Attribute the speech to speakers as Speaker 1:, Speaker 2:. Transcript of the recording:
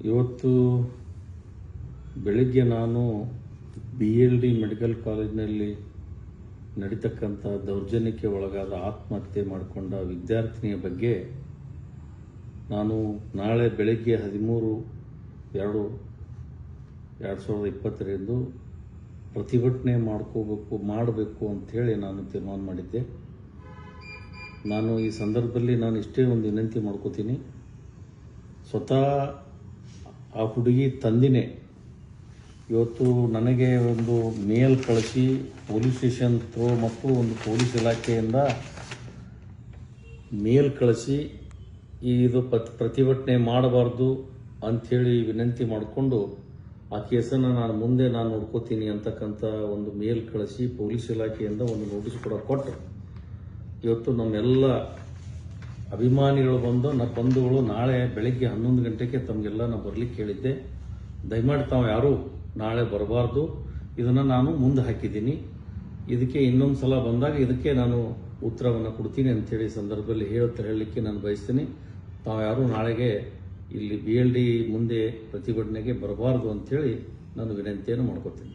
Speaker 1: ಇವತ್ತು ಬೆಳಿಗ್ಗೆ ನಾನು ಬಿ ಎಲ್ ಡಿ ಮೆಡಿಕಲ್ ಕಾಲೇಜಿನಲ್ಲಿ ನಡೀತಕ್ಕಂಥ ದೌರ್ಜನ್ಯಕ್ಕೆ ಒಳಗಾದ ಆತ್ಮಹತ್ಯೆ ಮಾಡಿಕೊಂಡ ವಿದ್ಯಾರ್ಥಿನಿಯ ಬಗ್ಗೆ ನಾನು ನಾಳೆ ಬೆಳಗ್ಗೆ ಹದಿಮೂರು ಎರಡು ಎರಡು ಸಾವಿರದ ಇಪ್ಪತ್ತರಂದು ಪ್ರತಿಭಟನೆ ಮಾಡ್ಕೋಬೇಕು, ಮಾಡಬೇಕು ಅಂಥೇಳಿ ನಾನು ತೀರ್ಮಾನ ಮಾಡಿದ್ದೆ. ನಾನು ಈ ಸಂದರ್ಭದಲ್ಲಿ ನಾನು ಇಷ್ಟೇ ಒಂದು ವಿನಂತಿ ಮಾಡ್ಕೋತೀನಿ. ಸ್ವತಃ ಆ ಹುಡುಗಿ ತಂದಿನೇ. ಇವತ್ತು ನನಗೆ ಒಂದು ಮೇಲ್ ಕಳಿಸಿ, ಪೊಲೀಸ್ ಸ್ಟೇಷನ್ ಥ್ರೋ ಮತ್ತು ಒಂದು ಪೊಲೀಸ್ ಇಲಾಖೆಯಿಂದ ಮೇಲ್ ಕಳಿಸಿ, ಇದು ಪ್ರತಿಭಟನೆ ಮಾಡಬಾರ್ದು ಅಂಥೇಳಿ ವಿನಂತಿ ಮಾಡಿಕೊಂಡು, ಆ ಕೇಸನ್ನು ನಾನು ಮುಂದೆ ನಾನು ನೋಡ್ಕೋತೀನಿ ಅಂತಕ್ಕಂಥ ಒಂದು ಮೇಲ್ ಕಳಿಸಿ ಪೊಲೀಸ್ ಇಲಾಖೆಯಿಂದ ಒಂದು ನೋಟಿಸ್ ಕೂಡ ಕೊಟ್ಟರು ಇವತ್ತು ನಮ್ಮೆಲ್ಲ ಅಭಿಮಾನಿಗಳು ಬಂದು ನಮ್ಮ ಬಂಧುಗಳು ನಾಳೆ ಬೆಳಗ್ಗೆ ಹನ್ನೊಂದು ಗಂಟೆಗೆ ತಮಗೆಲ್ಲ ನಾವು ಬರ್ಲಿಕ್ಕೆ ಹೇಳಿದ್ದೆ. ದಯಮಾಡಿ ತಾವು ಯಾರೂ ನಾಳೆ ಬರಬಾರ್ದು. ಇದನ್ನು ನಾನು ಮುಂದೆ ಹಾಕಿದ್ದೀನಿ. ಇದಕ್ಕೆ ಇನ್ನೊಂದು ಸಲ ಬಂದಾಗ ಇದಕ್ಕೆ ನಾನು ಉತ್ತರವನ್ನು ಕೊಡ್ತೀನಿ ಅಂಥೇಳಿ ಸಂದರ್ಭದಲ್ಲಿ ಹೇಳುತ್ತಾ ಹೇಳಲಿಕ್ಕೆ ನಾನು ಬಯಸ್ತೀನಿ. ತಾವು ಯಾರೂ ನಾಳೆಗೆ ಇಲ್ಲಿ ಬಿ ಎಲ್ ಡಿ ಮುಂದೆ ಪ್ರತಿಭಟನೆಗೆ ಬರಬಾರ್ದು ಅಂಥೇಳಿ ನಾನು ವಿನಂತಿಯನ್ನು ಮಾಡ್ಕೋತೀನಿ.